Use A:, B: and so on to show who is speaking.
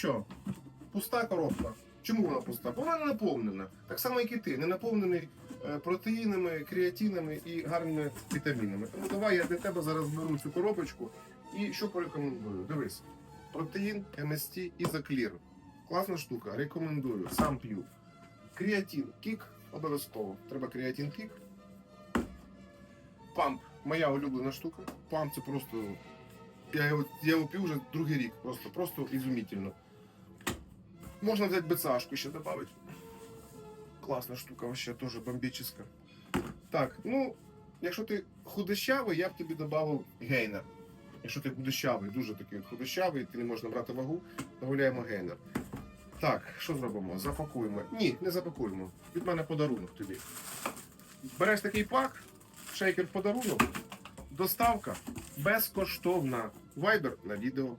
A: що? Пуста коробка. Чому вона пуста? Бо вона не наповнена. Так само, як і ти, не наповнений е, протеїнами, креатинами і гарними вітамінами. Тому давай я для тебе зараз беру цю коробочку і що порекомендую. Дивись. Протеїн, МСТ і Заклір. Класна штука, рекомендую, сам п'ю. Креатин, кік, обов'язково. Треба креатин кік. Памп, моя улюблена штука. Памп це просто. Я його, я його п'ю вже другий рік. Просто, просто ізумітельно. Можна взяти БЦАшку ще додати. Класна штука, вообще теж бомбічна. Так, ну, якщо ти худощавий, я б тобі додав гейнер. Якщо ти худощавий, дуже такий худощавий, ти не можеш набрати вагу, додаємо гейнер. Так, що зробимо? Запакуємо. Ні, не запакуємо. Від мене подарунок тобі. Береш такий пак, шейкер подарунок, доставка безкоштовна. Вайбер на відео.